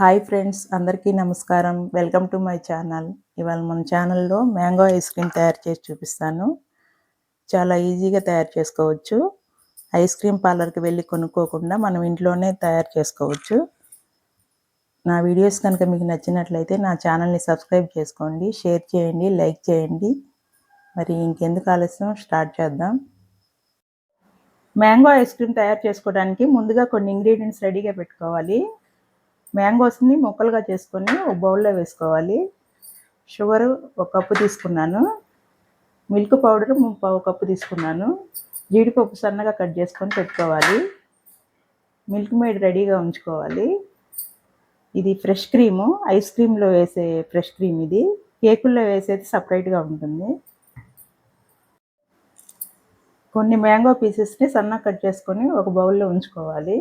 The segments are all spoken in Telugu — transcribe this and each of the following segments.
హాయ్ ఫ్రెండ్స్ అందరికీ నమస్కారం. Welcome to my channel. ఇవాళ మన ఛానల్లో మ్యాంగో ఐస్ క్రీమ్ తయారు చేసి చూపిస్తాను. చాలా ఈజీగా తయారు చేసుకోవచ్చు. ఐస్ క్రీమ్ పార్లర్కి వెళ్ళి కొనుక్కోకుండా మనం ఇంట్లోనే తయారు చేసుకోవచ్చు. నా వీడియోస్ కనుక మీకు నచ్చినట్లయితే నా ఛానల్ని సబ్స్క్రైబ్ చేసుకోండి షేర్ చేయండి లైక్ చేయండి. మరి ఇంకెందుకు ఆలస్యం? స్టార్ట్ చేద్దాం. మ్యాంగో ఐస్ క్రీమ్ తయారు చేసుకోవడానికి ముందుగా కొన్ని ఇంగ్రీడియంట్స్ రెడీగా పెట్టుకోవాలి. మ్యాంగోస్ని ముక్కలుగా చేసుకొని ఒక బౌల్లో వేసుకోవాలి. షుగర్ ఒక కప్పు తీసుకున్నాను. మిల్క్ పౌడర్ పావు కప్పు తీసుకున్నాను. జీడిపప్పు సన్నగా కట్ చేసుకొని పెట్టుకోవాలి. మిల్క్ మేడ్ రెడీగా ఉంచుకోవాలి. ఇది ఫ్రెష్ క్రీము. ఐస్ క్రీమ్లో వేసే ఫ్రెష్ క్రీమ్ ఇది. కేకుల్లో వేసేది సపరేట్గా ఉంటుంది. కొన్ని మ్యాంగో పీసెస్ని సన్నగా కట్ చేసుకొని ఒక బౌల్లో ఉంచుకోవాలి.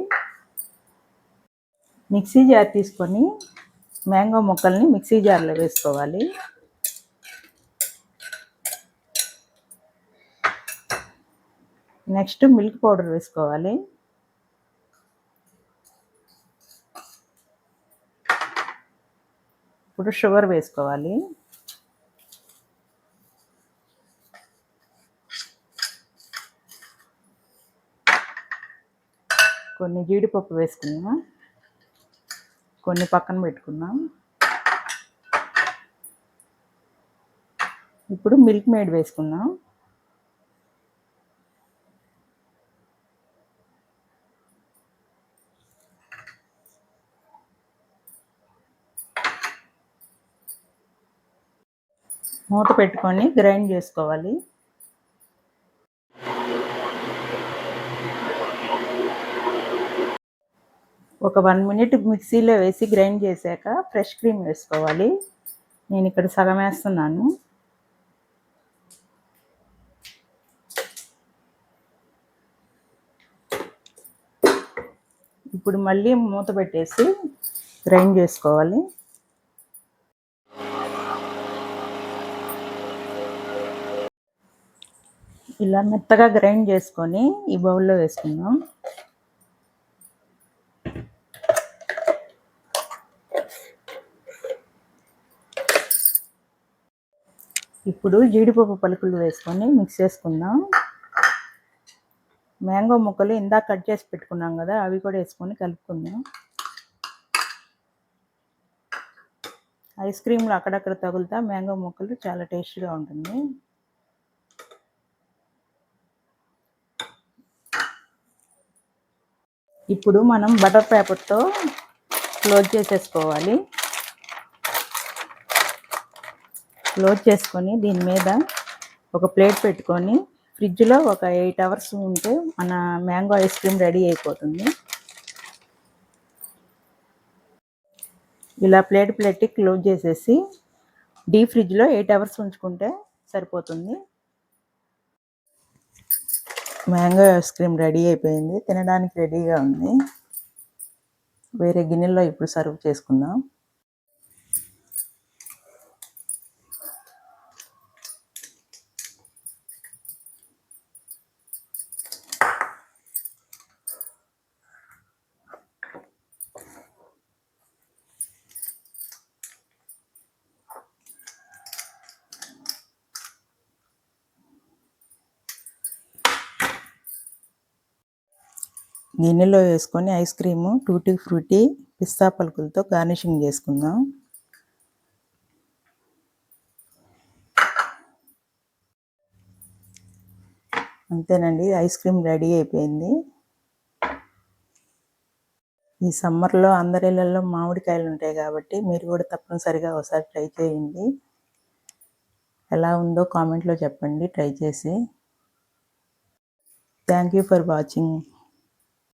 మిక్సీ జార్ తీసుకొని మ్యాంగో ముక్కల్ని మిక్సీ జార్లో వేసుకోవాలి. నెక్స్ట్ మిల్క్ పౌడర్ వేసుకోవాలి. ఇప్పుడు షుగర్ వేసుకోవాలి. కొన్ని జీడిపప్పు వేసుకున్నాం కొన్ని పక్కన పెట్టుకున్నాం ఇప్పుడు మిల్క్ మేడ్ వేసుకుందాం. మూత పెట్టుకొని గ్రైండ్ చేసుకోవాలి. ఒక వన్ మినిట్ మిక్సీలో వేసి గ్రైండ్ చేశాక ఫ్రెష్ క్రీమ్ వేసుకోవాలి. నేను ఇక్కడ సగం వేస్తున్నాను. ఇప్పుడు మళ్ళీ మూత పెట్టేసి గ్రైండ్ చేసుకోవాలి. ఇలా మెత్తగా గ్రైండ్ చేసుకొని ఈ బౌల్లో వేసుకుందాం. ఇప్పుడు జీడిపప్పు పలుకులు వేసుకొని మిక్స్ చేసుకుందాం. మ్యాంగో ముక్కలు ఇందాక కట్ చేసి పెట్టుకున్నాం కదా అవి కూడా వేసుకొని కలుపుకుందాం. ఐస్ క్రీమ్లు అక్కడక్కడ తగులుతా మ్యాంగో ముక్కలు చాలా టేస్ట్గా ఉంటుంది. ఇప్పుడు మనం బటర్ పేపర్తో క్లోజ్ చేసేసుకోవాలి. క్లోజ్ చేసుకొని దీని మీద ఒక ప్లేట్ పెట్టుకొని ఫ్రిడ్జ్లో ఒక ఎయిట్ అవర్స్ ఉంటే మన మ్యాంగో ఐస్ క్రీమ్ రెడీ అయిపోతుంది. ఇలా ప్లేట్ ప్లేట్ క్లోజ్ చేసేసి డీ ఫ్రిడ్జ్లో ఎయిట్ అవర్స్ ఉంచుకుంటే సరిపోతుంది. మ్యాంగో ఐస్ క్రీమ్ రెడీ అయిపోయింది. తినడానికి రెడీగా ఉంది. వేరే గిన్నెల్లో ఇప్పుడు సర్వ్ చేసుకుందాం. గిన్నెలో వేసుకొని ఐస్ క్రీము టూటీ ఫ్రూటీ పిస్తా పలుకులతో గార్నిషింగ్ చేసుకుందాం. అంతేనండి ఐస్ క్రీమ్ రెడీ అయిపోయింది. ఈ సమ్మర్లో అందరిళ్ళల్లో మామిడికాయలు ఉంటాయి కాబట్టి మీరు కూడా తప్పనిసరిగా ఒకసారి ట్రై చేయండి. ఎలా ఉందో కామెంట్లో చెప్పండి ట్రై చేసి. Thank you for watching.